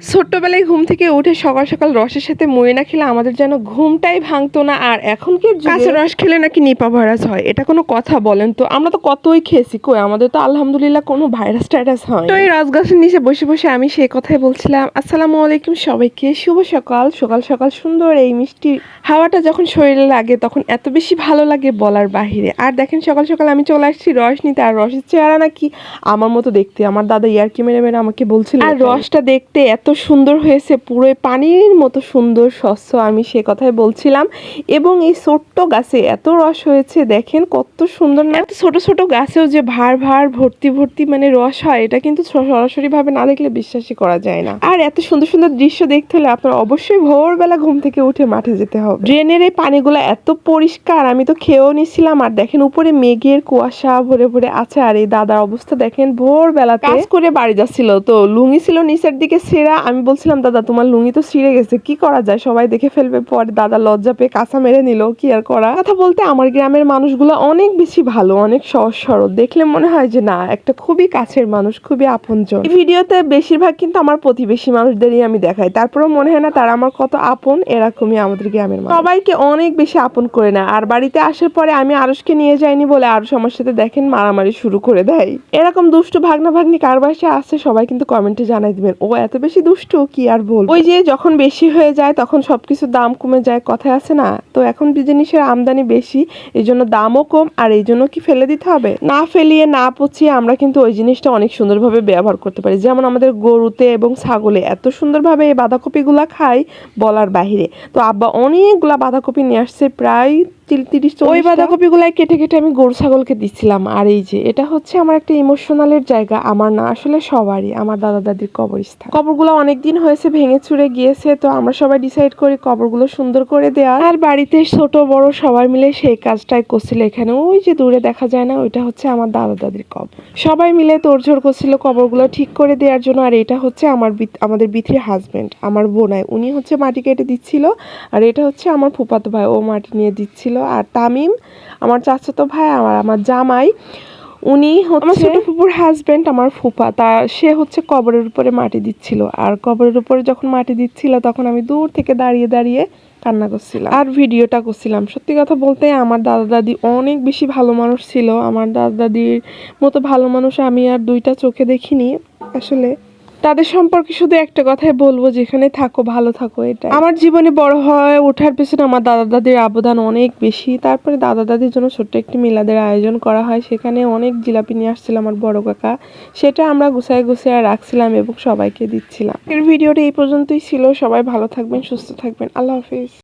ছোট্টবেলায় ঘুম থেকে উঠে সকাল সকাল রসের সাথে মুড়ি না খেলে আমাদের যেন ঘুমটাই ভাঙতো না আর এখন কি কাঁচা রস খেলে নাকি নিপা ভাইরাস হয় এটা কোনো কথা বলেন তো। আমরা তো কতই খেয়েছি কই? আমাদের তো আলহামদুলিল্লাহ কোনো ভাইরাস টাইরাস হয় তো এই রস গাছের নিচে বসে বসে আমি সেই কথাই বলছিলাম আসসালামু আলাইকুম সবাইকে শুভ সকাল। সকাল সকাল সুন্দর এই মিষ্টি হাওয়াটা যখন শরীরে লাগে তখন এত বেশি ভালো লাগে বলার বাহিরে। আর দেখেন সকাল সকাল আমি চলে আসছি রস নিতে আর রসের চেহারা নাকি আমার মতো দেখতে। আমার দাদা ইয়ারকি মেরে মেরে আমাকে বলছিল আর রসটা দেখতে এত সুন্দর হয়েছে পুরো পানির মতো সুন্দর স্বচ্ছ আমি সে কথাই বলছিলাম। এবং এই ছোট্ট গাছে এত রস হয়েছে দেখেন কত সুন্দর না ছোট ছোট গাছেও যে ভার ভার ভর্তি ভর্তি মানে রস হয় এটা কিন্তু সরাসরি ভাবে না দেখলে বিশ্বাসই করা যায় না। আর এত সুন্দর সুন্দর দৃশ্য দেখতে হলে আপনার অবশ্যই ভোরবেলা ঘুম থেকে উঠে মাঠে যেতে হবে। ড্রেনের এই পানিগুলো এত পরিষ্কার আমি তো খেয়েও নিছিলাম আর দেখেন উপরে মেঘের কুয়াশা ভরে ভরে আছে আর এই দাদার অবস্থা দেখেন ভোরবেলা কাজ করে বাড়ি যাচ্ছিল তো লুঙ্গি ছিল নিচের দিকে সেরা আমি বলছিলাম, দাদা, তোমার লুঙ্গি তো ছিঁড়ে গেছে, কি করা যায়? সবাই দেখে ফেলবে। পরে দাদা লজ্জা পেয়ে কাঁচা মেরে নিল, কি আর করা? কথা বলতে আমার গ্রামের মানুষগুলো অনেক বেশি ভালো, অনেক সহজ সরল। দেখলে মনে হয় যে, না, একটা খুবই কাছের মানুষ, খুবই আপনজন। এই ভিডিওতে বেশিরভাগ কিন্তু আমার প্রতিবেশী মানুষদেরই আমি দেখাই। তারপরেও মনে হয় না, তারা আমার কত আপন, এরকমই আমাদের গ্রামের মানুষ। সবাইকে অনেক বেশি আপন করে না আর বাড়িতে আসার পরে আমি আরসকে নিয়ে যাইনি বলে আরস আমার সাথে দেখেন মারামারি শুরু করে দেয়। এরকম দুষ্টু ভাগনা ভাগ্নি কার বাসায় আসছে, সবাই কিন্তু কমেন্টে জানাই দিবেন। ও এত বেশি দুষ্টু, কি আর বল ওই যে যখন বেশি হয়ে যায়, তখন সবকিছুর দাম কমে যায়, কথায় আছে না? তো এখন জিনিসের আমদানি বেশি, এই জন্য দামও কম, আর এই জন্য কি ফেলে দিতে হবে? না ফেলিয়ে, না পচিয়ে আমরা কিন্তু ওই জিনিসটা অনেক সুন্দরভাবে ব্যবহার করতে পারি। যেমন আমাদের গরুতে এবং ছাগলে এত সুন্দরভাবে এই বাঁধাকপিগুলা খাই বলার বাহিরে। তো আব্বা অনেকগুলা বাঁধাকপি নিয়ে আসছে প্রায় তিরিশ ওই বাঁধাকপি গুলাই কেটে কেটে আমি গরু ছাগলকে দিচ্ছিলাম আর এই যে এটা হচ্ছে আমার একটা ইমোশনালের জায়গা। আমার না আসলে সবারই আমার দাদা দাদির কবরস্থান। কবরগুলো অনেক দিন হয়েছে ভেঙে চুরে গিয়েছে তো আমরা সবাই ডিসাইড করি কবরগুলো সুন্দর করে দেওয়া আর বাড়িতে ছোট বড় সবাই মিলে সেই কাজটাই করছিল এখানে। ওই যে দূরে দেখা যায় না ওইটা হচ্ছে আমার দাদা দাদির কবর। সবাই মিলে তোড়জোড় করছিল কবরগুলো ঠিক করে দেওয়ার জন্য। আর এটা হচ্ছে আমার আমাদের বিথির হাজবেন্ড আমার বোনাই উনি হচ্ছে মাটি কেটে দিচ্ছিল। আর এটা হচ্ছে আমার ফুপাতো ভাই ও মাটি নিয়ে দিচ্ছিল। আর তামিম আমার চাচাতো ভাই আমার আমার জামাই উনি হচ্ছে আমার ছোট ফুপুর হাজবেন্ড আমার ফুপা। তা সে হচ্ছে কবরের উপরে মাটি দিচ্ছিল। আর কবরের উপরে যখন মাটি দিচ্ছিল তখন আমি দূর থেকে দাঁড়িয়ে দাঁড়িয়ে কান্না করছিলাম। আর ভিডিওটা করছিলাম। সত্যি কথা বলতে আমার দাদা দাদি অনেক বেশি ভালো মানুষ ছিল। আমার দাদা দাদির মতো ভালো মানুষ আমি আর দুইটা চোখে দেখিনি। আসলে তাদের সম্পর্কে শুধু একটা কথাই বলব, যেখানে থাকো, ভালো থাকো এটা আমার জীবনে বড় হয়ে ওঠার পেছনে আমার দাদা দাদির অবদান অনেক বেশি। তারপরে দাদা দাদির জন্য ছোট্ট একটি মিলাদের আয়োজন করা হয়, সেখানে অনেক জিলাপি নিয়ে আসছিল আমার বড় কাকা। সেটা আমরা গুছায় গুছায় রাখছিলাম এবং সবাইকে দিচ্ছিলাম। এর ভিডিওটা এই পর্যন্তই ছিল। সবাই ভালো থাকবেন, সুস্থ থাকবেন। আল্লাহ হাফিজ।